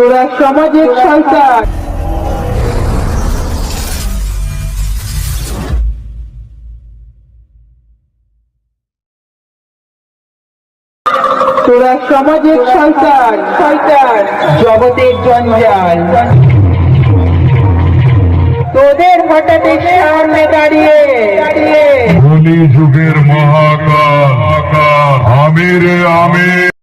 তোরা সমাজের শয়তান তোরা সামাজিক শয়তান শয়তান জগতের জঞ্জাল। তোদের হঠাৎ সামনে দাঁড়িয়ে দাঁড়িয়ে। কলি যুগের মহাকাল। আমির আমির।